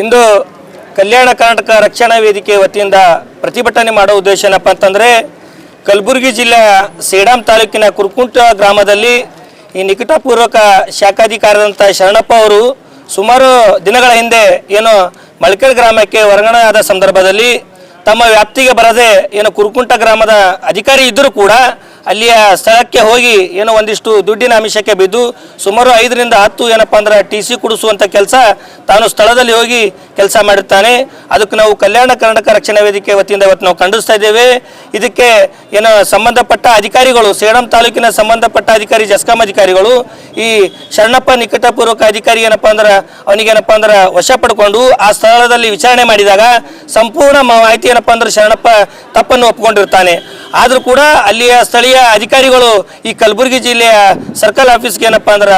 ಇಂದು ಕಲ್ಯಾಣ ಕರ್ನಾಟಕ ರಕ್ಷಣಾ ವೇದಿಕೆ ವತಿಯಿಂದ ಪ್ರತಿಭಟನೆ ಮಾಡೋ ಉದ್ದೇಶ ಏನಪ್ಪ ಅಂತಂದರೆ ಕಲಬುರಗಿ ಜಿಲ್ಲೆಯ ಸೇಡಾಂ ತಾಲೂಕಿನ ಕುರ್ಕುಂಟ ಗ್ರಾಮದಲ್ಲಿ ಈ ನಿಕಟಪೂರ್ವಕ ಶಾಖಾಧಿಕಾರಿಯಾದಂಥ ಶರಣಪ್ಪ ಅವರು ಸುಮಾರು ದಿನಗಳ ಹಿಂದೆ ಏನು ಮಳಕೆರೆ ಗ್ರಾಮಕ್ಕೆ ವರ್ಗಾವಣೆ ಆದ ಸಂದರ್ಭದಲ್ಲಿ ತಮ್ಮ ವ್ಯಾಪ್ತಿಗೆ ಬರದೆ ಏನು ಕುರುಕುಂಟ ಗ್ರಾಮದ ಅಧಿಕಾರಿ ಇದ್ದರೂ ಕೂಡ ಅಲ್ಲಿಯ ಸ್ಥಳಕ್ಕೆ ಹೋಗಿ ಏನೋ ಒಂದಿಷ್ಟು ದುಡ್ಡಿನ ಅಂಶಕ್ಕೆ ಬಿದ್ದು ಸುಮಾರು ಐದರಿಂದ ಹತ್ತು ಏನಪ್ಪ ಅಂದ್ರೆ ಟಿ ಸಿ ಕೊಡಿಸುವಂಥ ಕೆಲಸ ತಾನು ಸ್ಥಳದಲ್ಲಿ ಹೋಗಿ ಕೆಲಸ ಮಾಡಿರ್ತಾನೆ. ಅದಕ್ಕೆ ನಾವು ಕಲ್ಯಾಣ ಕರ್ನಾಟಕ ರಕ್ಷಣಾ ವೇದಿಕೆ ವತಿಯಿಂದ ಇವತ್ತು ನಾವು ಖಂಡಿಸ್ತಾ ಇದ್ದೇವೆ. ಇದಕ್ಕೆ ಏನೋ ಸಂಬಂಧಪಟ್ಟ ಅಧಿಕಾರಿಗಳು, ಸೇಡಂ ತಾಲೂಕಿನ ಸಂಬಂಧಪಟ್ಟ ಅಧಿಕಾರಿ, ಜಸ್ಕಾಂ ಅಧಿಕಾರಿಗಳು, ಈ ಶರಣಪ್ಪ ನಿಕಟಪೂರ್ವಕ ಅಧಿಕಾರಿ ಏನಪ್ಪ ಅಂದ್ರೆ ಅವನಿಗೇನಪ್ಪ ಅಂದ್ರೆ ವಶ ಆ ಸ್ಥಳದಲ್ಲಿ ವಿಚಾರಣೆ ಮಾಡಿದಾಗ ಸಂಪೂರ್ಣ ಮಾಹಿತಿ ಏನಪ್ಪ ಅಂದ್ರೆ ಶರಣಪ್ಪ ತಪ್ಪನ್ನು ಒಪ್ಕೊಂಡಿರ್ತಾನೆ. ಆದರೂ ಕೂಡ ಅಲ್ಲಿಯ ಸ್ಥಳೀಯ ಅಧಿಕಾರಿಗಳು ಈ ಕಲಬುರಗಿ ಜಿಲ್ಲೆಯ ಸರ್ಕಲ್ ಆಫೀಸ್ಗೆ ಏನಪ್ಪ ಅಂದ್ರೆ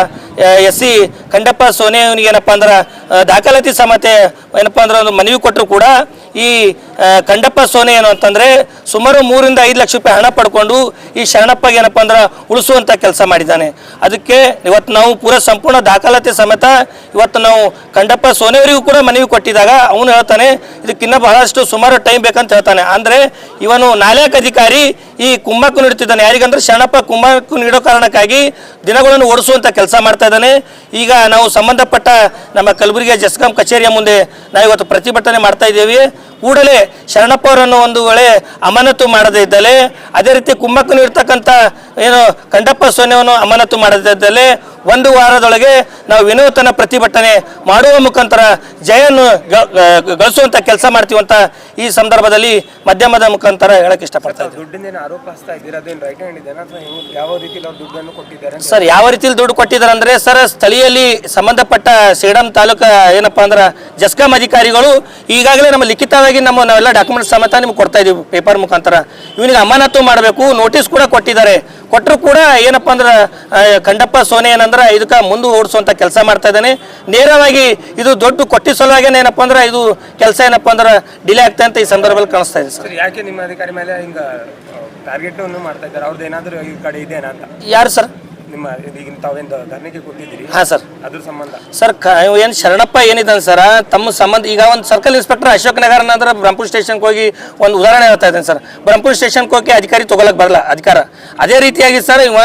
ಎಸ್ ಸಿ ಖಂಡಪ್ಪ ಸೋನೆ ಅವನಿಗೆ ಏನಪ್ಪ ಅಂದ್ರೆ ದಾಖಲಾತಿ ಸಮತೆ ಏನಪ್ಪ ಅಂದ್ರೆ ಒಂದು ಮನವಿ ಕೊಟ್ಟರು ಕೂಡ ಈ ಖಂಡಪ್ಪ ಸೋನೆ ಏನು ಅಂತಂದರೆ ಸುಮಾರು ಮೂರಿಂದ ಐದು ಲಕ್ಷ ರೂಪಾಯಿ ಹಣ ಪಡ್ಕೊಂಡು ಈ ಶರಣಪ್ಪಗೆ ಏನಪ್ಪ ಅಂದ್ರೆ ಉಳಿಸುವಂಥ ಕೆಲಸ ಮಾಡಿದ್ದಾನೆ. ಅದಕ್ಕೆ ಇವತ್ತು ನಾವು ಪೂರ ಸಂಪೂರ್ಣ ದಾಖಲಾತಿ ಸಮೇತ ಇವತ್ತು ನಾವು ಖಂಡಪ್ಪ ಸೋನೆಯವರಿಗೂ ಕೂಡ ಮನವಿ ಕೊಟ್ಟಿದ್ದಾಗ ಅವನು ಹೇಳ್ತಾನೆ ಇದಕ್ಕಿನ್ನ ಬಹಳಷ್ಟು ಸುಮಾರು ಟೈಮ್ ಬೇಕಂತ ಹೇಳ್ತಾನೆ. ಅಂದರೆ ಇವನು ನಾಲ್ಕು ಅಧಿಕಾರಿ ಈ ಕುಮ್ಮಕ್ಕು ನೀಡುತ್ತಿದ್ದಾನೆ. ಯಾರಿಗಂದ್ರೆ ಶರಣಪ್ಪ ಕುಮ್ಮಕ್ಕು ನೀಡೋ ಕಾರಣಕ್ಕಾಗಿ ದಿನಗಳನ್ನು ಓಡಿಸುವಂಥ ಕೆಲಸ ಮಾಡ್ತಾ ಇದ್ದಾನೆ ಈಗ ನಾವು ಸಂಬಂಧಪಟ್ಟ ನಮ್ಮ ಕಲಬುರಗಿಯ ಜಸ್ಕಾಂ ಕಚೇರಿಯ ಮುಂದೆ ನಾವು ಇವತ್ತು ಪ್ರತಿಭಟನೆ ಮಾಡ್ತಾ ಇದ್ದೇವೆ. ಕೂಡಲೇ ಶರಣಪ್ಪ ಅವರನ್ನು ಒಂದು ವೇಳೆ ಅಮಾನತು ಮಾಡದೇ ಇದ್ದಲೇ ಅದೇ ರೀತಿ ಕುಮ್ಮಕ್ಕು ಇರ್ತಕ್ಕಂಥ ಏನು ಕಂಡಪ್ಪ ಸೋನೆಯನ್ನು ಅಮಾನತು ಮಾಡದೇ ಇದ್ದಲ್ಲಿ ಒಂದು ವಾರದೊಳಗೆ ನಾವು ವಿನೂತನ ಪ್ರತಿಭಟನೆ ಮಾಡುವ ಮುಖಾಂತರ ಜಯನ್ನು ಗ- ಗ- ಕೆಲಸ ಮಾಡ್ತೀವಿ ಅಂತ ಈ ಸಂದರ್ಭದಲ್ಲಿ ಮಾಧ್ಯಮದ ಮುಖಾಂತರ ಹೇಳಕ್ ಇಷ್ಟಪಡ್ತಾ ಇದ್ದೀನಿ. ಸರ್ ಯಾವ ರೀತಿಲಿ ದುಡ್ಡು ಕೊಟ್ಟಿದ್ದಾರೆ ಅಂದ್ರೆ ಸರ್ ಸ್ಥಳೀಯಲ್ಲಿ ಸಂಬಂಧಪಟ್ಟ ಸೇಡಂ ತಾಲೂಕ ಏನಪ್ಪಾ ಅಂದ್ರೆ ಜಸ್ಕಾಂ ಅಧಿಕಾರಿಗಳು ಈಗಾಗಲೇ ನಮ್ಮ ಲಿಖಿತವಾಗಿ ನಮ್ಮ ನಾವೆಲ್ಲ ಡಾಕ್ಯುಮೆಂಟ್ ಸಮೇತ ನಿಮ್ಗೆ ಕೊಡ್ತಾ ಇದೀವಿ ಪೇಪರ್ ಮುಖಾಂತರ. ಇವನಿಗೆ ಅಮಾನತು ಮಾಡಬೇಕು ನೋಟಿಸ್ ಕೂಡ ಕೊಟ್ಟಿದ್ದಾರೆ. ಕೊಟ್ಟರು ಕೂಡ ಏನಪ್ಪಾ ಅಂದ್ರೆ ಕಂಡಪ್ಪ ಖಂಡಪ್ಪ ಸೋನೆ ಏನಂದ್ರೆ ಇದಕ್ಕೆ ಮುಂದೆ ಓಡಿಸುವಂತ ಕೆಲಸ ಮಾಡ್ತಾ ಇದ್ದಾನೆ. ನೇರವಾಗಿ ಇದು ದೊಡ್ಡ ಕೊಟ್ಟಿ ಸಲುವಾಗಿ ಏನಪ್ಪ ಅಂದ್ರೆ ಇದು ಕೆಲಸ ಏನಪ್ಪ ಅಂದ್ರೆ ಡಿಲೇ ಆಗ್ತಾ ಅಂತ ಈ ಸಂದರ್ಭದಲ್ಲಿ ಕಾಣಿಸ್ತಾ ಇದೆ ಸರ್. ಸರ್ ಯಾಕೆ ನಿಮ್ಮ ಅಧಿಕಾರಿ ಮೇಲೆ ಹಿಂಗ ಟಾರ್ಗೆಟ್ ಮಾಡ್ತಾ ಇದ್ದಾರೆ? ಅವ್ರದ್ದು ಏನಾದರೂ ಈ ಕಡೆ ಇದೆ ಅಂತ? ಯಾರು ಸರ್? ನಿಮ್ಮ ಈಗ ತಾವೇನು ಕೊಟ್ಟಿದ್ದೀರಿ ಹಾಂ ಸರ್. ಅದ್ರ ಸಂಬಂಧ. ಸರ್ ಏನು ಶರಣಪ್ಪ ಏನಿದ್ದಾನೆ ಸರ್ ತಮ್ಮ ಸಂಬಂಧ ಈಗ ಒಂದು ಸರ್ಕಲ್ ಇನ್ಸ್ಪೆಕ್ಟರ್ ಅಶೋಕ್ ನಗರ ಅಂದ್ರೆ ಬ್ರಹ್ಮಪುರ ಸ್ಟೇಷನ್ಗೆ ಹೋಗಿ ಒಂದು ಉದಾಹರಣೆ ಹೇಳ್ತಾ ಇದ್ದೇನೆ ಸರ್. ಬ್ರಹ್ಮಪುರ ಸ್ಟೇಷನ್ಗೆ ಹೋಗಿ ಅಧಿಕಾರಿ ತಗೊಳಕ್ ಬರಲ್ಲ ಅಧಿಕಾರ. ಅದೇ ರೀತಿಯಾಗಿ ಸರ್ ಇವ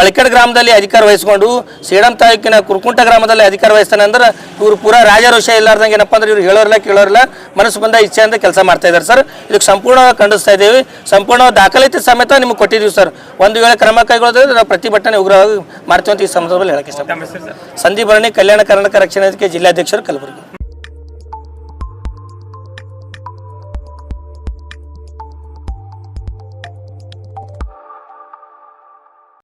ಮಳಿಕಡ್ ಗ್ರಾಮದಲ್ಲಿ ಅಧಿಕಾರ ವಹಿಸ್ಕೊಂಡು ಸೇಡಂ ತಾಲೂಕಿನ ಕುರ್ಕುಂಟ ಗ್ರಾಮದಲ್ಲಿ ಅಧಿಕಾರ ವಹಿಸ್ತಾನೆ ಅಂದ್ರೆ ಇವರು ಪೂರಾ ರಾಜರೋಷ ಇಲ್ಲಾರ್ದಂಗೆ ಏನಪ್ಪ ಅಂದ್ರೆ ಇವ್ರು ಹೇಳೋರಿಲ್ಲ ಕೇಳೋರಿಲ್ಲ ಮನಸ್ಸು ಬಂದ ಇಚ್ಛೆಯಿಂದ ಕೆಲಸ ಮಾಡ್ತಾ ಇದ್ದಾರೆ ಸರ್. ಇದಕ್ಕೆ ಸಂಪೂರ್ಣವಾಗಿ ಖಂಡಿಸ್ತಾ ಇದ್ದೀವಿ. ಸಂಪೂರ್ಣ ದಾಖಲಾತಿ ಸಮೇತ ನಿಮ್ಗೆ ಕೊಟ್ಟಿದ್ದೀವಿ ಸರ್. ಒಂದು ವೇಳೆ ಕ್ರಮ ಕೈಗೊಳ್ಳೋದ್ರೆ ನಾವು ಪ್ರತಿಭಟನೆ ಉಗ್ರವಾಗಿ ಮಾಡ್ತೀವಿ ಅಂತ ಈ ಸಂದರ್ಭದಲ್ಲಿ ಹೇಳಕ್ಕೆ ಇಷ್ಟಪಡ್ತೀನಿ. ಸಂದೀಪ್ ಭರಣಿ ಕಲ್ಯಾಣ ಕರ್ನಾಟಕ ರಕ್ಷಣಾ ವೇದಿಕೆ ಜಿಲ್ಲಾಧ್ಯಕ್ಷರು ಕಲಬುರಗಿ.